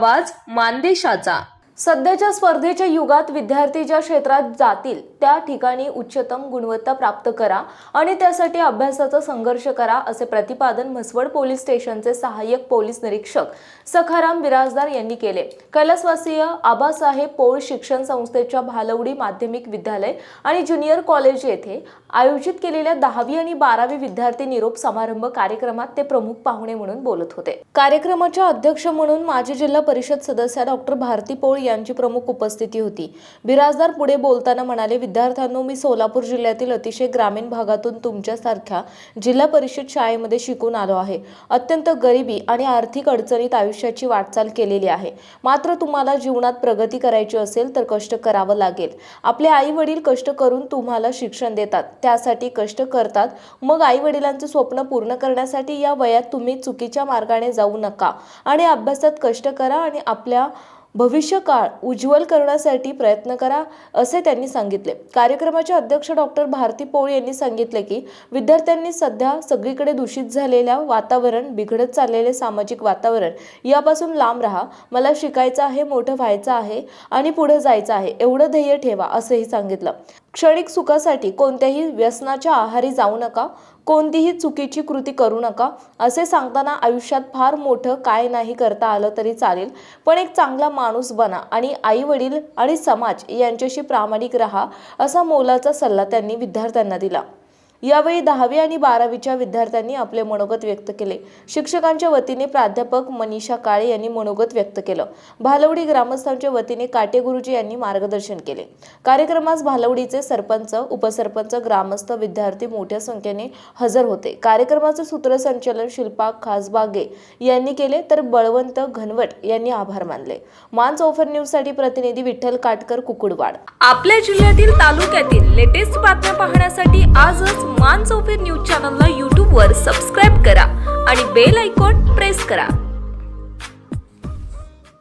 आवाज मानदेशाचा. सध्याच्या स्पर्धेच्या युगात विद्यार्थी ज्या क्षेत्रात जातील. त्या ठिकाणी उच्चतम गुणवत्ता प्राप्त करा आणि त्यासाठी अभ्यासाचा संघर्ष करा असे प्रतिपादन म्हसवड पोलीस स्टेशनचे सहाय्यक पोलीस निरीक्षक सखाराम बिराजदार यांनी केले. कैलासवासीय आबासाहेब पोळ शिक्षण संस्थेच्या भालवडी माध्यमिक विद्यालय आणि ज्युनियर कॉलेज येथे आयोजित केलेल्या दहावी आणि बारावी विद्यार्थी निरोप समारंभ कार्यक्रमात ते प्रमुख पाहुणे म्हणून बोलत होते. कार्यक्रमाच्या अध्यक्ष म्हणून माजी जिल्हा परिषद सदस्य डॉक्टर भारती पोळ यांची प्रमुख उपस्थिती होती. बिराजदार पुढे बोलताना म्हणाले विद्यार्थ्यांनो मी सोलापूर जिल्ह्यातील अतिशय ग्रामीण भागातून तुमच्यासारख्या जिल्हा परिषद शाळेमध्ये शिकून आलो आहे. अत्यंत गरिबी आणि आर्थिक अडचणीत आयुष्याची वाटचाल केलेली आहे. मात्र तुम्हाला जीवनात प्रगती करायची असेल तर कष्ट करावं लागेल. आपले आई वडील कष्ट करून तुम्हाला शिक्षण देतात. त्यासाठी कष्ट करतात. मग आई वडिलांचे स्वप्न पूर्ण करण्यासाठी या वयात तुम्ही चुकीच्या मार्गाने जाऊ नका आणि अभ्यासात कष्ट करा आणि आपल्या भविष्यकाळ उज्ज्वल करण्यासाठी प्रयत्न करा असे त्यांनी सांगितले. कार्यक्रमाचे अध्यक्ष डॉक्टर भारती पोळ यांनी सांगितले की विद्यार्थ्यांनी सध्या सगळीकडे दूषित झालेल्या वातावरण बिघडत चाललेले सामाजिक वातावरण यापासून लांब राहा. मला शिकायचं आहे मोठं व्हायचं आहे आणि पुढे जायचं आहे. एवढं ध्येय ठेवा असंही सांगितलं. क्षणिक सुखासाठी कोणत्याही व्यसनाच्या आहारी जाऊ नका कोणतीही चुकीची कृती करू नका असे सांगताना आयुष्यात फार मोठं काय नाही करता आलं तरी चालेल. पण एक चांगला माणूस बना आणि आई वडील आणि समाज यांच्याशी प्रामाणिक राहा असा मोलाचा सल्ला त्यांनी विद्यार्थ्यांना दिला. यावेळी दहावी आणि बारावीच्या विद्यार्थ्यांनी आपले मनोगत व्यक्त केले. शिक्षकांच्या वतीने प्राध्यापक मनीषा काळे यांनी मनोगत व्यक्त केलं. भालवडी ग्रामस्थांच्या वतीने काटे गुरुजी यांनी मार्गदर्शन केले. कार्यक्रमास भालवडीचे सरपंच उपसरपंच ग्रामस्थ विद्यार्थी मोठ्या संख्येने हजर होते. कार्यक्रमाचे सूत्रसंचालन शिल्पा खासबागे यांनी केले तर बळवंत घनवट यांनी आभार मानले. मान चौफर न्यूजसाठी प्रतिनिधी विठ्ठल काटकर कुकुडवाड. आपल्या जिल्ह्यातील तालुक्यातील लेटेस्ट बातम्या पाहण्यासाठी आजच मान चौफेर न्यूज चॅनलला यूट्यूबवर सबस्क्राईब करा आणि बेल आयकॉन प्रेस करा.